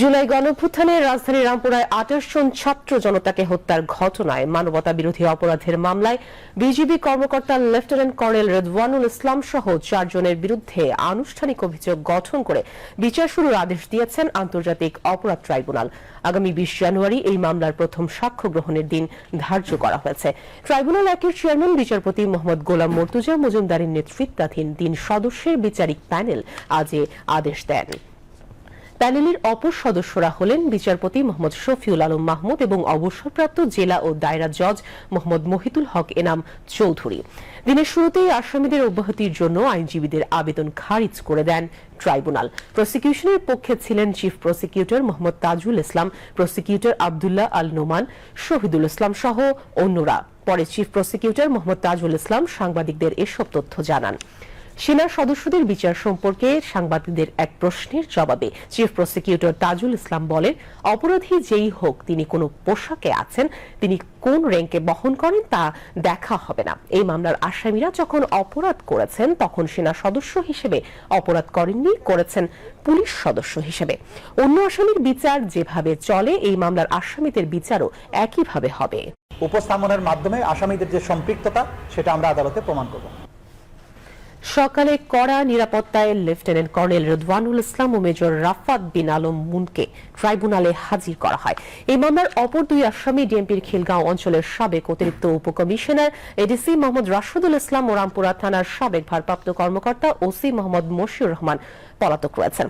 জুলাই গণভ্যুত্থানে রাজধানীর রামপুরায় আঠাশ জন ছাত্র জনতাকে হত্যার ঘটনায় মানবতা বিরোধী অপরাধের মামলায় বিজিবি কর্মকর্তা লেফটেন্যান্ট কর্নেল রেদওয়ানুল ইসলাম সহ চারজনের বিরুদ্ধে আনুষ্ঠানিক অভিযোগ গঠন করে বিচার শুরুর আদেশ দিয়েছেন আন্তর্জাতিক অপরাধ ট্রাইব্যুনাল। আগামী বিশ জানুয়ারি এই মামলার প্রথম সাক্ষ্য গ্রহণের দিন ধার্য করা হয়েছে। ট্রাইব্যুনাল একের চেয়ারম্যান, বিচারপতি মোহাম্মদ গোলাম মর্তুজা মজুমদারের নেতৃত্বাধীন তিন সদস্যের বিচারিক প্যানেল আজ আদেশ দেন। প্যানেলের অপর সদস্যরা হলেন বিচারপতি মোহাম্মদ শফিউল আলম মাহমুদ এবং অবসরপ্রাপ্ত জেলা ও দায়রা জজ মোহাম্মদ মহিতুল হক এনাম চৌধুরী। দিনের শুরুতেই আসামিদের অব্যাহতির জন্য আইনজীবীদের আবেদন খারিজ করে দেন ট্রাইব্যুনাল। প্রসিকিউশনের পক্ষে ছিলেন chief prosecutor Mohammad Tajul Islam, prosecutor Abdullah Al Noman, Shahidul Islam সহ অন্যরা। পরে চিফ প্রসিকিউটর মোহাম্মদ তাজুল ইসলাম সাংবাদিকদের এসব তথ্য জানান। সেনার সদস্যদের বিচার সম্পর্কে সাংবাদিকদের এক প্রশ্নের জবাবে চিফ প্রসিকিউটর তাজুল ইসলাম বলেন, অপরাধী যেই হোক, তিনি কোনো পোশাকে আছেন, তিনি কোন র্যাঙ্কে বহন করেন তা দেখা হবে না। এই মামলার আসামিরা যখন অপরাধ করেছেন, তখন সেনা সদস্য হিসেবে অপরাধ করেননি, করেছেন পুলিশ সদস্য হিসেবে। অন্য আসামির বিচার যেভাবে চলে, এই মামলার আসামিদের বিচারও একইভাবে হবে। উপস্থাপনের মাধ্যমে আসামিদের যে সম্পৃক্ততা, সেটা আমরা আদালতে প্রমাণ করব। সকালে কড়া নিরাপত্তায় লেফটেন্যান্ট কর্নেল রদওয়ানুল ইসলাম ও মেজর রাফাত বিন আলম মুনকে ট্রাইব্যুনালে হাজির করা হয়। এই মামলার অপর দুই আসামি ডিএমপির খিলগাঁও অঞ্চলের সাবেক অতিরিক্ত উপকমিশনার এডিসি মোহাম্মদ রাশিদুল ইসলাম ও রামপুরা থানার সাবেক ভারপ্রাপ্ত কর্মকর্তা ওসি মোহাম্মদ মশিউর রহমান পলাতক রয়েছেন।